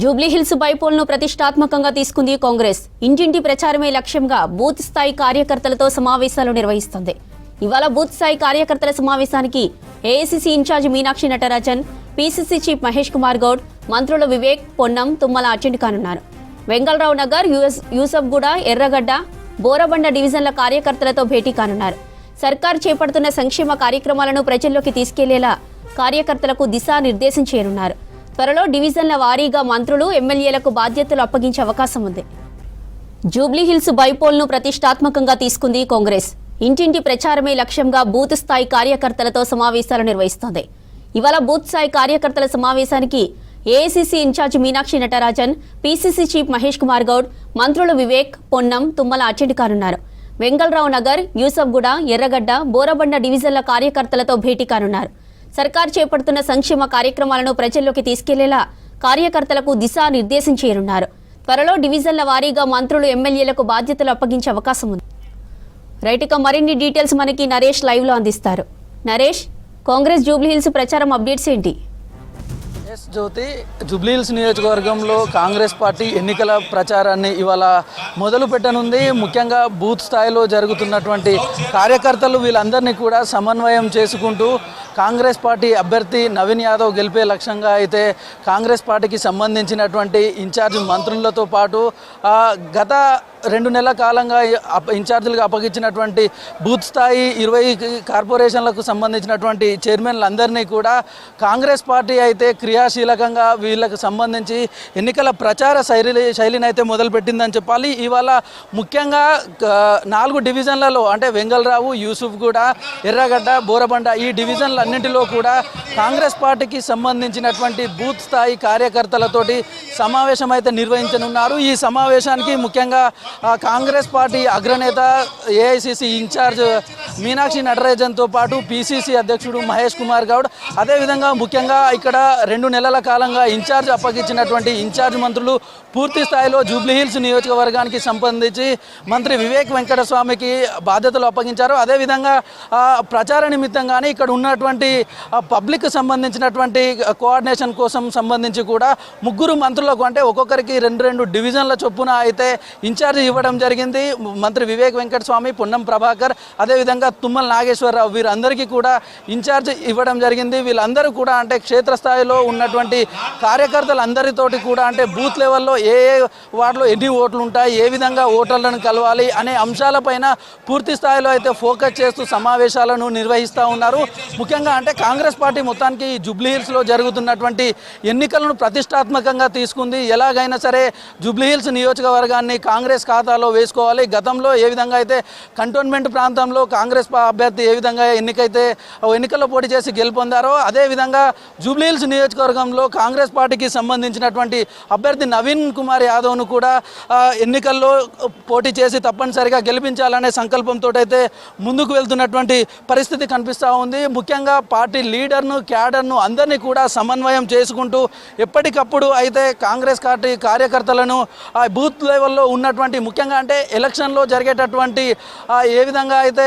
జూబ్లీహిల్స్ బైపోల్ను ప్రతిష్టాత్మకంగా తీసుకుంది కాంగ్రెస్. ఇంటింటి ప్రచారమే లక్ష్యంగా బూత్ స్థాయి కార్యకర్తలతో సమావేశాలు నిర్వహిస్తుంది. ఇవాళ బూత్ స్థాయి కార్యకర్తల సమావేశానికి AICC in-charge Meenakshi Natarajan PCC chief Mahesh Kumar Goud మంత్రులు వివేక్ పొన్నం తుమ్మల అటెండ్ కానున్నారు. వెంగళరావు నగర్ యూఎస్ యూసఫ్గూడ ఎర్రగడ్డ బోరబండ డివిజన్ల కార్యకర్తలతో భేటీ కానున్నారు. సర్కార్ చేపడుతున్న సంక్షేమ కార్యక్రమాలను ప్రజల్లోకి తీసుకెళ్ళేలా కార్యకర్తలకు దిశానిర్దేశం చేయనున్నారు. త్వరలో డివిజన్ల వారీగా మంత్రులు ఎమ్మెల్యేలకు బాధ్యతలు అప్పగించే అవకాశం ఉంది. జూబ్లీహిల్స్ బైపోల్ను ప్రతిష్టాత్మకంగా తీసుకుంది కాంగ్రెస్. ఇంటింటి ప్రచారమే లక్ష్యంగా బూత్ స్థాయి కార్యకర్తలతో సమావేశాలు నిర్వహిస్తోంది. ఇవాళ బూత్ స్థాయి కార్యకర్తల సమావేశానికి AICC in-charge Meenakshi Natarajan PCC chief Mahesh Kumar Goud మంత్రులు వివేక్ పొన్నం తుమ్మల అటెండ్ కానున్నారు. వెంగళరావు నగర్ యూసఫ్గూడ ఎర్రగడ్డ బోరబండ డివిజన్ల కార్యకర్తలతో భేటీ కానున్నారు. సర్కార్ చేపడుతున్న సంక్షేమ కార్యక్రమాలను ప్రజల్లోకి తీసుకెళ్ళేలా కార్యకర్తలకు దిశానిర్దేశం చేయనున్నారు. త్వరలో డివిజన్ల వారీగా మంత్రులు ఎమ్మెల్యేలకు బాధ్యతలు అప్పగించే అవకాశం ఉంది. రైట్ మరిన్ని డీటెయిల్స్ మనకి నరేష్ లైవ్లో అందిస్తారు. నరేష్ కాంగ్రెస్ జూబ్లీహిల్స్ ప్రచారం అప్డేట్స్ ఏంటి? ఎస్ జ్యోతి జుబ్లీహిల్స్ నియోజకవర్గంలో కాంగ్రెస్ పార్టీ ఎన్నికల ప్రచారాన్ని ఇవాళ మొదలు పెట్టనుంది. ముఖ్యంగా బూత్ స్థాయిలో జరుగుతున్నటువంటి కార్యకర్తలు వీళ్ళందరినీ కూడా సమన్వయం చేసుకుంటూ కాంగ్రెస్ పార్టీ అభ్యర్థి నవీన్ యాదవ్ గెలిపే లక్ష్యంగా అయితే కాంగ్రెస్ పార్టీకి సంబంధించినటువంటి ఇన్ఛార్జ్ మంత్రులతో పాటు గత రెండు నెలల కాలంగా అప్ప- ఇన్ఛార్జీలుగా అప్పగించినటువంటి బూత్ స్థాయి ఇరవై కార్పొరేషన్లకు సంబంధించినటువంటి చైర్మన్లందరినీ కూడా కాంగ్రెస్ పార్టీ అయితే క్రియాశీలకంగా వీళ్ళకు సంబంధించి ఎన్నికల ప్రచార శైలి శైలిని అయితే మొదలుపెట్టిందని చెప్పాలి. ఇవాళ ముఖ్యంగా నాలుగు డివిజన్లలో అంటే వెంగళరావు యూసుఫ్ కూడా ఎర్రగడ్డ బోరబండ ఈ డివిజన్లన్నింటిలో కూడా కాంగ్రెస్ పార్టీకి సంబంధించినటువంటి బూత్ స్థాయి కార్యకర్తలతోటి సమావేశం అయితే నిర్వహించనున్నారు. ఈ సమావేశానికి ముఖ్యంగా కాంగ్రెస్ పార్టీ అగ్రనేత ఏఐసిసి ఇన్ఛార్జ్ మీనాక్షి నటరాజన్తో పాటు పిసిసి అధ్యక్షుడు మహేష్ కుమార్ గౌడ్. అదేవిధంగా ముఖ్యంగా ఇక్కడ రెండు నెలల కాలంగా ఇన్ఛార్జ్ అప్పగించినటువంటి ఇన్ఛార్జ్ మంత్రులు పూర్తి స్థాయిలో జూబ్లీహిల్స్ నియోజకవర్గానికి సంబంధించి మంత్రి వివేక్ వెంకటస్వామికి బాధ్యతలు అప్పగించారు. అదేవిధంగా ప్రచార నిమిత్తంగానే ఇక్కడ ఉన్నటువంటి పబ్లిక్ సంబంధించినటువంటి కోఆర్డినేషన్ కోసం సంబంధించి కూడా ముగ్గురు మంత్రులకు అంటే ఒక్కొక్కరికి రెండు రెండు డివిజన్ల చొప్పున అయితే ఇన్ఛార్జ్ ఇవ్వడం జరిగింది. మంత్రి వివేక్ వెంకటస్వామి పొన్నం ప్రభాకర్ అదేవిధంగా తుమ్మల నాగేశ్వరరావు వీరందరికీ కూడా ఇన్ఛార్జ్ ఇవ్వడం జరిగింది. వీళ్ళందరూ కూడా అంటే క్షేత్రస్థాయిలో ఉన్నటువంటి కార్యకర్తలందరితోటి కూడా అంటే బూత్ లెవెల్లో ఏ ఏ వార్డులో ఎన్ని ఓట్లు ఉంటాయి ఏ విధంగా ఓటర్లను కలవాలి అనే అంశాలపైన పూర్తి స్థాయిలో అయితే ఫోకస్ చేస్తూ సమావేశాలను నిర్వహిస్తూ ఉన్నారు. ముఖ్యంగా అంటే కాంగ్రెస్ పార్టీ మొత్తానికి జూబ్లీహిల్స్లో జరుగుతున్నటువంటి ఎన్నికలను ప్రతిష్టాత్మకంగా తీసుకుంది. ఎలాగైనా సరే జూబ్లీహిల్స్ నియోజకవర్గాన్ని కాంగ్రెస్ ఖాతాలో వేసుకోవాలి. గతంలో ఏ విధంగా అయితే కంటోన్మెంట్ ప్రాంతంలో కాంగ్రెస్ పా- అభ్యర్థి ఏ విధంగా ఎన్నికైతే ఎన్నికల్లో పోటీ చేసి గెలుపొందారో అదేవిధంగా జూబ్లీహిల్స్ నియోజకవర్గంలో కాంగ్రెస్ పార్టీకి సంబంధించినటువంటి అభ్యర్థి నవీన్ కుమార్ యాదవ్ను కూడా ఎన్నికల్లో పోటీ చేసి తప్పనిసరిగా గెలిపించాలనే సంకల్పంతో అయితే ముందుకు వెళ్తున్నటువంటి పరిస్థితి కనిపిస్తూ ఉంది. ముఖ్యంగా పార్టీ లీడర్ను క్యాడర్ను అందరినీ కూడా సమన్వయం చేసుకుంటూ ఎప్పటికప్పుడు అయితే కాంగ్రెస్ పార్టీ కార్యకర్తలను ఆ బూత్ లెవెల్లో ఉన్నటువంటి ముఖ్యంగా అంటే ఎలక్షన్లో జరిగేటటువంటి ఏ విధంగా అయితే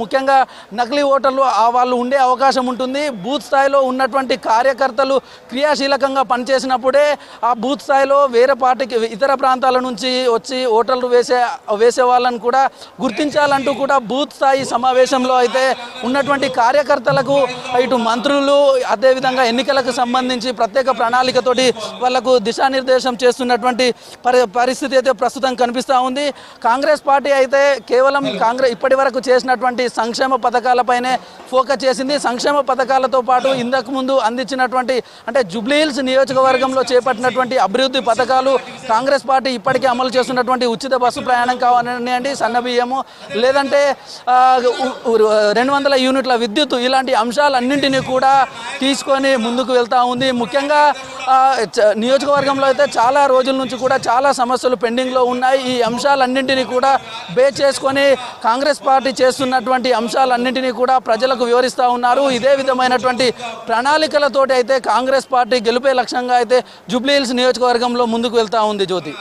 ముఖ్యంగా నకిలీ ఓటర్లు ఆ వాళ్ళు ఉండే అవకాశం ఉంటుంది. బూత్ స్థాయిలో ఉన్నటువంటి కార్యకర్తలు క్రియాశీలకంగా పనిచేసినప్పుడే ఆ బూత్ స్థాయిలో వేరే పార్టీకి ఇతర ప్రాంతాల నుంచి వచ్చి ఓటర్లు వేసే వేసే వాళ్ళని కూడా గుర్తించాలంటూ కూడా బూత్ స్థాయి సమావేశంలో అయితే ఉన్నటువంటి కార్యకర్తలకు ఇటు మంత్రులు అదేవిధంగా ఎన్నికలకు సంబంధించి ప్రత్యేక ప్రణాళికతోటి వాళ్ళకు దిశానిర్దేశం చేస్తున్నటువంటి పరి పరిస్థితి అయితే ప్రస్తుతం కనిపిస్తూ ఉంది. కాంగ్రెస్ పార్టీ అయితే కేవలం కాంగ్రెస్ ఇప్పటి వరకు చేసినటువంటి సంక్షేమ పథకాలపైనే ఫోకస్ చేసింది. సంక్షేమ పథకాలతో పాటు ఇంతకు ముందు అందించినటువంటి అంటే జుబ్లీహిల్స్ నియోజకవర్గంలో చేపట్టినటువంటి అభివృద్ధి పథకాలు కాంగ్రెస్ పార్టీ ఇప్పటికే అమలు చేస్తున్నటువంటి ఉచిత బస్సు ప్రయాణం కావాలనివ్వండి సన్న బియ్యము లేదంటే రెండు వందల యూనిట్ల విద్యుత్ ఇలాంటి అంశాలన్నింటినీ కూడా తీసుకొని ముందుకు వెళ్తూ ఉంది. ముఖ్యంగా నియోజకవర్గంలో అయితే చాలా రోజుల నుంచి కూడా చాలా సమస్యలు పెండింగ్లో ఉన్నాయి. ఈ అంశాలన్నింటినీ కూడా బే చేసుకొని కాంగ్రెస్ పార్టీ చేస్తున్నటువంటి అంశాలన్నింటినీ కూడా ప్రజలకు వివరిస్తూ ఉన్నారు. ఇదే విధమైనటువంటి ప్రణాళికలతోటి అయితే కాంగ్రెస్ పార్టీ గెలిపే లక్ష్యంగా అయితే జూబ్లీహిల్స్ నియోజకవర్గంలో ముందుకు వెళ్తూ ఉంది జ్యోతి.